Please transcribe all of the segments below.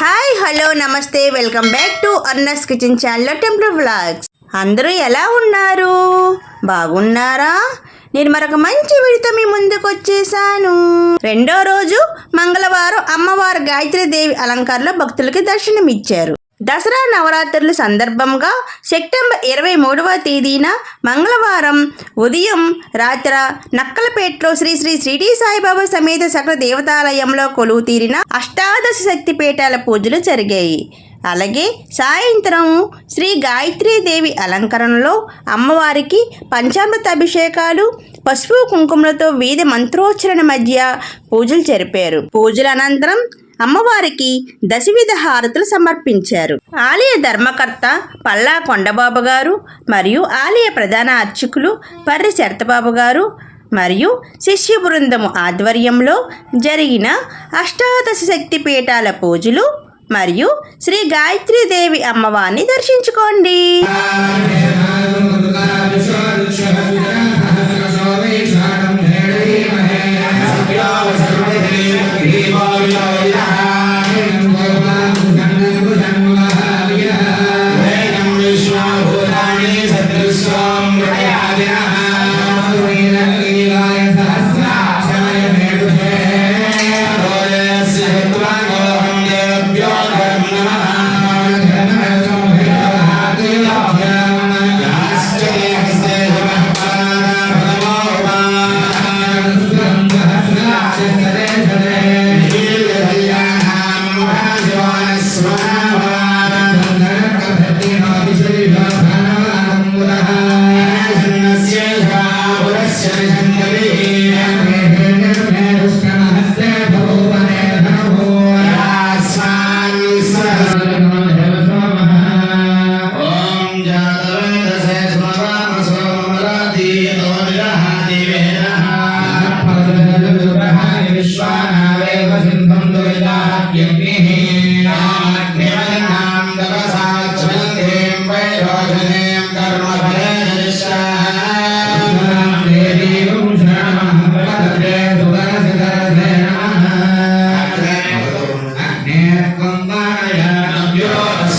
Hi hello namaste welcome back to Anna's kitchen channel temple vlogs అందరూ ఎలా ఉన్నారు? బాగున్నారా? నేను మరొక మంచి వీడితో మీ ముందుకు వచ్చేసాను. రెండో రోజు మంగళవారం అమ్మవారు గాయత్రీదేవి అలంకారంలో భక్తులకి దర్శనమిచ్చారు. దసరా నవరాత్రుల సందర్భంగా సెప్టెంబర్ ఇరవై మూడవ తేదీన మంగళవారం ఉదయం రాత్ర నక్కలపేటలో శ్రీ శ్రీ శ్రీడి సాయిబాబా సమేత సకల దేవతాలయంలో కొలువు తీరిన అష్టాదశ శక్తిపీఠాల పూజలు జరిగాయి. అలాగే సాయంత్రం శ్రీ గాయత్రీదేవి అలంకరణలో అమ్మవారికి పంచామృత అభిషేకాలు పసుపు కుంకుమలతో వీధి మంత్రోచ్చరణ మధ్య పూజలు జరిపారు. పూజల అనంతరం అమ్మవారికి దశవిధ హారతులు సమర్పించారు. ఆలయ ధర్మకర్త పల్లా కొండబాబు గారు మరియు ఆలయ ప్రధాన అర్చకులు పర్రి శరతబాబు గారు మరియు శిష్య బృందము ఆధ్వర్యంలో జరిగిన అష్టాదశ శక్తి పీఠాల పూజలు మరియు శ్రీ గాయత్రీదేవి అమ్మవారిని దర్శించుకోండి.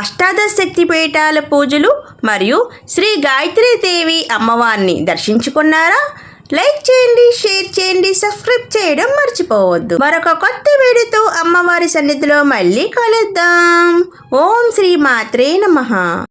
అష్టాదశ శక్తి పీఠాల పూజలు మరియు శ్రీ గాయత్రీదేవి అమ్మవారిని దర్శించుకున్నారా? లైక్ చేయండి షేర్ చేయండి సబ్స్క్రైబ్ చేయడం మర్చిపోవద్దు. మరొక కొత్త వీడియోతో అమ్మవారి సన్నిధిలో మళ్ళీ కలుద్దాం. ఓం శ్రీ మాత్రే నమ.